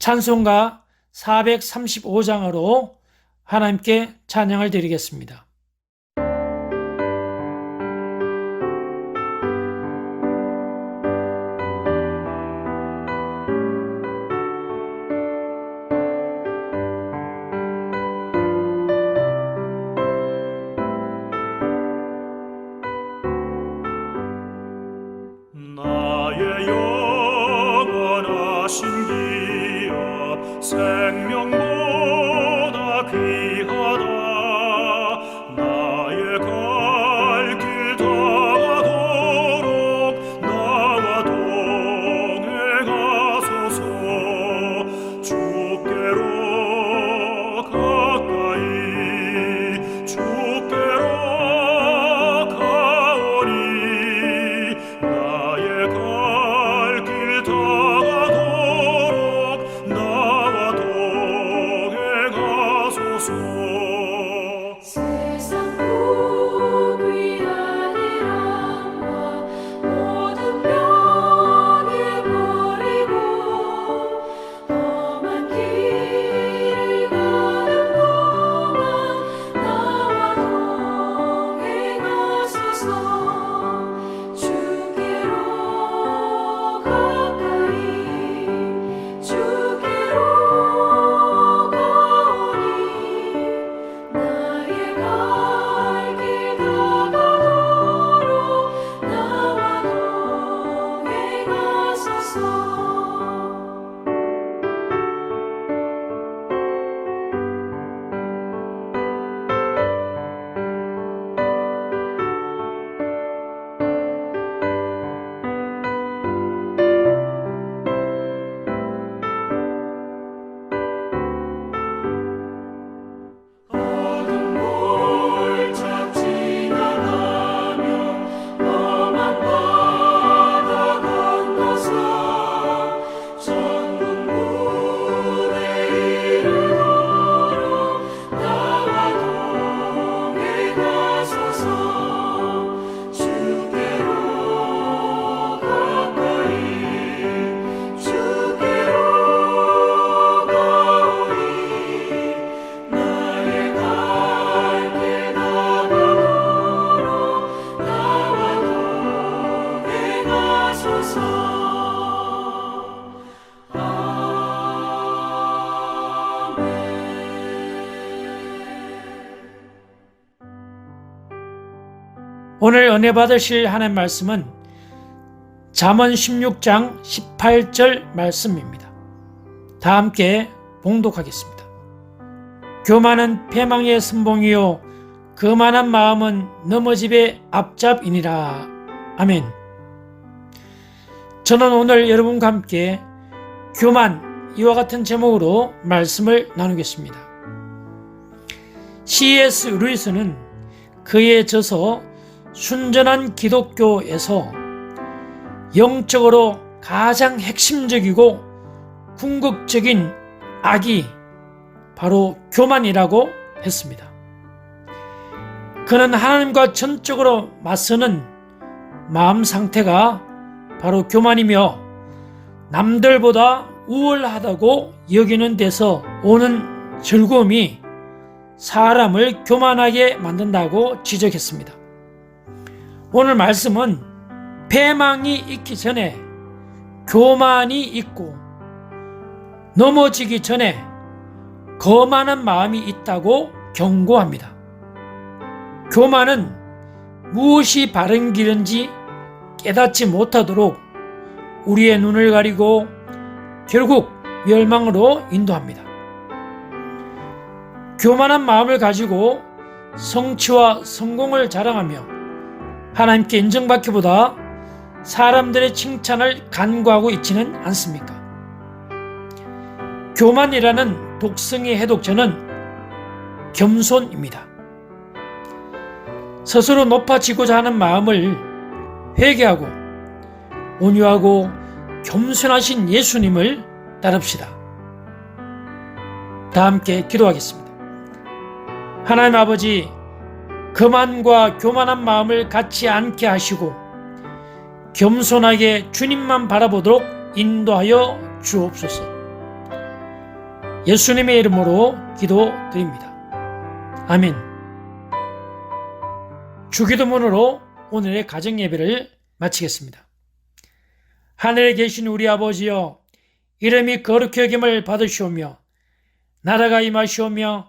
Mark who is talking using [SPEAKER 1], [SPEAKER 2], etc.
[SPEAKER 1] 찬송가 435장으로 하나님께 찬양을 드리겠습니다.
[SPEAKER 2] 동
[SPEAKER 1] 오늘 은혜 받으실 하나님 말씀은 잠언 16장 18절 말씀입니다. 다 함께 봉독하겠습니다. 교만은 패망의 선봉이요 그만한 마음은 넘어집의 앞잡이니라. 아멘. 저는 오늘 여러분과 함께 교만 이와 같은 제목으로 말씀을 나누겠습니다. C.S. 루이스는 그의 저서 순전한 기독교에서 영적으로 가장 핵심적이고 궁극적인 악이 바로 교만이라고 했습니다. 그는 하나님과 전적으로 맞서는 마음 상태가 바로 교만이며 남들보다 우월하다고 여기는 데서 오는 즐거움이 사람을 교만하게 만든다고 지적했습니다. 오늘 말씀은 패망이 있기 전에 교만이 있고 넘어지기 전에 거만한 마음이 있다고 경고합니다. 교만은 무엇이 바른 길인지 깨닫지 못하도록 우리의 눈을 가리고 결국 멸망으로 인도합니다. 교만한 마음을 가지고 성취와 성공을 자랑하며 하나님께 인정받기보다 사람들의 칭찬을 간구하고 있지는 않습니까? 교만이라는 독성의 해독제는 겸손입니다. 스스로 높아지고자 하는 마음을 회개하고 온유하고 겸손하신 예수님을 따릅시다. 다 함께 기도하겠습니다. 하나님 아버지, 거만과 교만한 마음을 갖지 않게 하시고 겸손하게 주님만 바라보도록 인도하여 주옵소서. 예수님의 이름으로 기도드립니다. 아멘. 주기도문으로 오늘의 가정 예배를 마치겠습니다. 하늘에 계신 우리 아버지여 이름이 거룩히 여김을 받으시오며 나라가 임하시오며